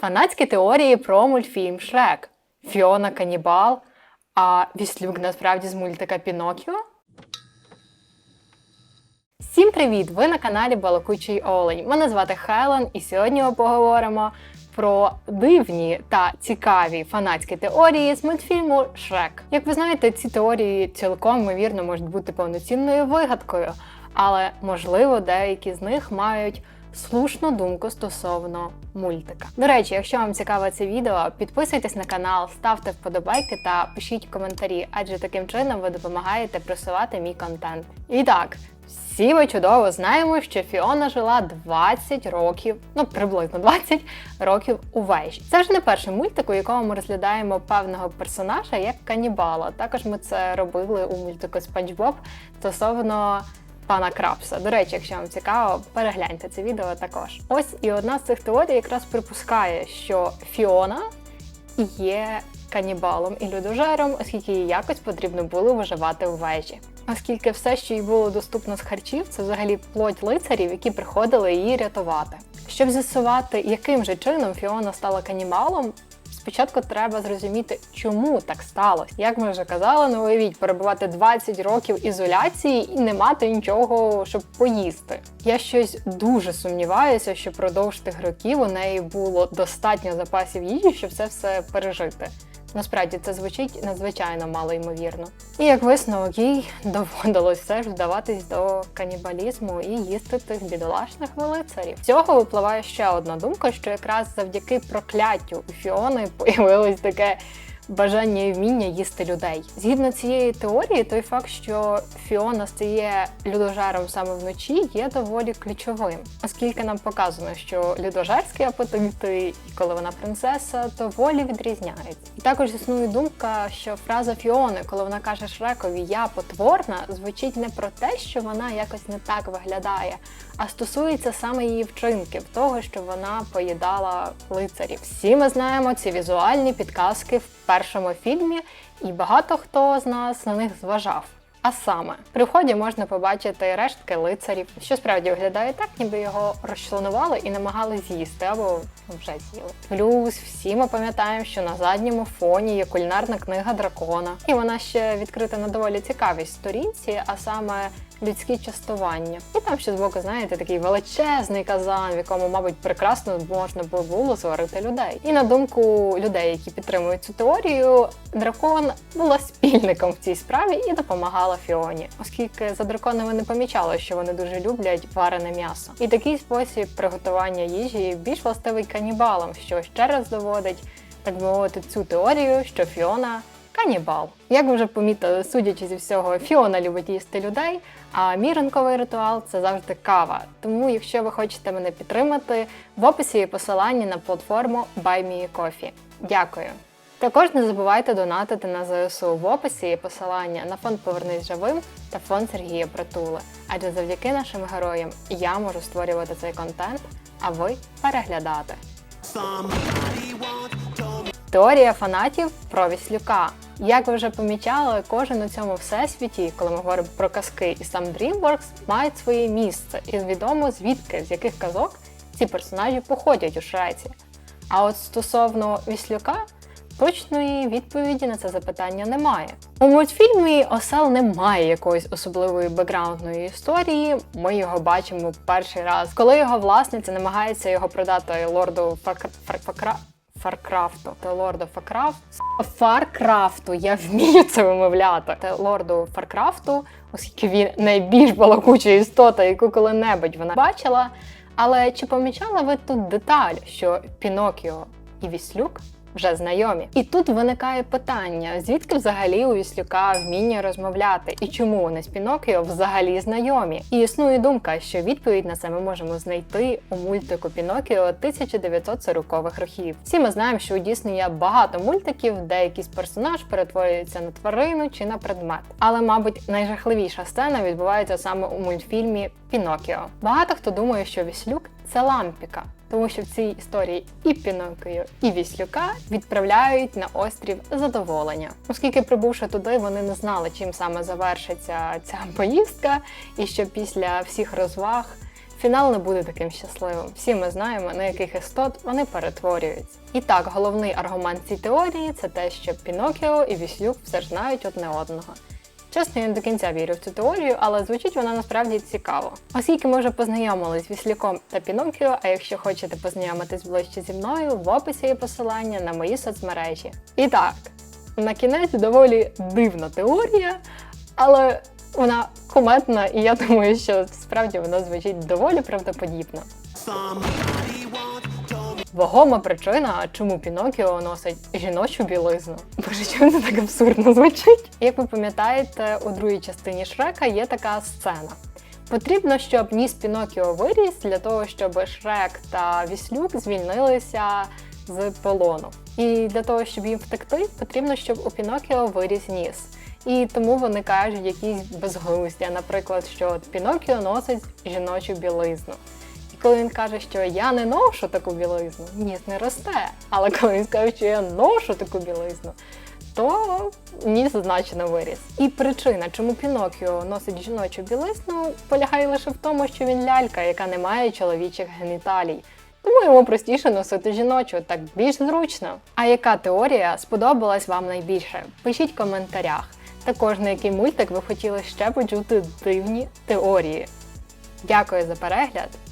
Фанатські теорії про мультфільм Шрек, Фіона Канібал, а Віслюк насправді з мультика Пінокіо. Всім привіт! Ви на каналі Балакучий Олень. Мене звати Хелен, і сьогодні ми поговоримо про дивні та цікаві фанатські теорії з мультфільму Шрек. Як ви знаєте, ці теорії цілком ймовірно можуть бути повноцінною вигадкою, але можливо деякі з них мають слушну думку стосовно мультика. До речі, якщо вам цікаве це відео, підписуйтесь на канал, ставте вподобайки та пишіть коментарі, адже таким чином ви допомагаєте просувати мій контент. І так. Всі ми чудово знаємо, що Фіона жила 20 років, ну приблизно 20 років у вежі. Це ж не перший мультик, у якому ми розглядаємо певного персонажа як канібала. Також ми це робили у мультику Спанч Боб стосовно пана Крабса. До речі, якщо вам цікаво, перегляньте це відео також. Ось і одна з цих теорій якраз припускає, що Фіона є канібалом і людожером, оскільки їй якось потрібно було виживати у вежі. Оскільки все, що їй було доступно з харчів, це взагалі плоть лицарів, які приходили її рятувати. Щоб з'ясувати, яким же чином Фіона стала канібалом, спочатку треба зрозуміти, чому так сталося. Як ми вже казали, ну уявіть, перебувати 20 років ізоляції і не мати нічого, щоб поїсти. Я щось дуже сумніваюся, що продовж тих років у неї було достатньо запасів їжі, щоб це все пережити. Насправді це звучить надзвичайно мало ймовірно. І як висновок, їй доводилось все ж вдаватись до канібалізму і їсти тих бідолашних велицарів. Цього випливає ще одна думка, що якраз завдяки прокляттю Фіони появилось таке бажання і вміння їсти людей. Згідно цієї теорії, той факт, що Фіона стає людожером саме вночі, є доволі ключовим, оскільки нам показано, що людожерські апетити, і коли вона принцеса, доволі відрізняються. І також існує думка, що фраза Фіони, коли вона каже Шрекові Я потворна, звучить не про те, що вона якось не так виглядає, а стосується саме її вчинків, того, що вона поїдала лицарів. Всі ми знаємо ці візуальні підказки в першому фільмі, і багато хто з нас на них зважав. А саме, при вході можна побачити рештки лицарів, що справді виглядає так, ніби його розчленували і намагали з'їсти або вже з'їли. Плюс всі ми пам'ятаємо, що на задньому фоні є кулінарна книга дракона, і вона ще відкрита на доволі цікавій сторінці, а саме людські частування. І там ще збоку, знаєте, такий величезний казан, в якому, мабуть, прекрасно можна було зварити людей. І на думку людей, які підтримують цю теорію, дракон була спільником в цій справі і допомагала Фіоні, оскільки за драконами не помічало, що вони дуже люблять варене м'ясо. І такий спосіб приготування їжі більш властивий канібалам, що ще раз доводить, так мовити, цю теорію, що Фіона. Канібал. Як ви вже помітили, судячи зі всього, Фіона любить їсти людей, а мій ранковий ритуал це завжди кава. Тому, якщо ви хочете мене підтримати, в описі є посилання на платформу BuyMeCoffee. Дякую. Також не забувайте донатити на ЗСУ в описі є посилання на фонд Повернись живим та фонд Сергія Притули. Адже завдяки нашим героям я можу створювати цей контент, а ви переглядати. Теорія фанатів про Віслюка. Як ви вже помічали, кожен у цьому всесвіті, коли ми говоримо про казки і сам DreamWorks, мають своє місце, і відомо звідки, з яких казок ці персонажі походять у Шреці. А от стосовно Віслюка, точної відповіді на це запитання немає. У мультфільмі Осел не має якоїсь особливої бекграундної історії. Ми його бачимо перший раз, коли його власниця намагається його продати лорду Факра... Факра... Фаркрафту та лорду Фаркрафту. Фаркрафту, я вмію це вимовляти. Та лорду Фаркрафту, оскільки він найбільш балакуча істота, яку коли-небудь вона бачила. Але чи помічали ви тут деталь, що Пінокіо і Віслюк вже знайомі? І тут виникає питання: звідки взагалі у Віслюка вміння розмовляти, і чому вони з Пінокіо взагалі знайомі? І існує думка, що відповідь на це ми можемо знайти у мультику Пінокіо 1940-х років. Всі ми знаємо, що у Дісней є багато мультиків, де якийсь персонаж перетворюється на тварину чи на предмет. Але, мабуть, найжахливіша сцена відбувається саме у мультфільмі Пінокіо. Багато хто думає, що Віслюк це лампіка. Тому що в цій історії і Пінокіо, і Віслюка відправляють на острів задоволення, оскільки прибувши туди, вони не знали, чим саме завершиться ця поїздка, і що після всіх розваг фінал не буде таким щасливим. Всі ми знаємо, на яких істот вони перетворюються. І так, головний аргумент цієї теорії це те, що Пінокіо і Віслюк все ж знають одне одного. Чесно, я не до кінця вірю в цю теорію, але звучить вона насправді цікаво. Оскільки ми вже познайомились з Віслюком та Пінокіо, а якщо хочете познайомитись ближче зі мною, в описі є посилання на мої соцмережі. І так, на кінець доволі дивна теорія, але вона куметна, і я думаю, що справді вона звучить доволі правдоподібно. Вагома причина, чому Пінокіо носить жіночу білизну. Боже, чому це так абсурдно звучить? Як ви пам'ятаєте, у другій частині Шрека є така сцена. Потрібно, щоб ніс Пінокіо виріс для того, щоб Шрек та Віслюк звільнилися з полону. І для того, щоб їм втекти, потрібно, щоб у Пінокіо виріс ніс. І тому вони кажуть якісь безглуздя, наприклад, що Пінокіо носить жіночу білизну. Коли він каже, що я не ношу таку білизну, ніс не росте. Але коли він скаже, що я ношу таку білизну, то ніс значно виріс. І причина, чому Пінокіо носить жіночу білизну, полягає лише в тому, що він лялька, яка не має чоловічих геніталій. Тому йому простіше носити жіночу, так більш зручно. А яка теорія сподобалась вам найбільше? Пишіть в коментарях. Також на який мультик ви хотіли ще почути дивні теорії. Дякую за перегляд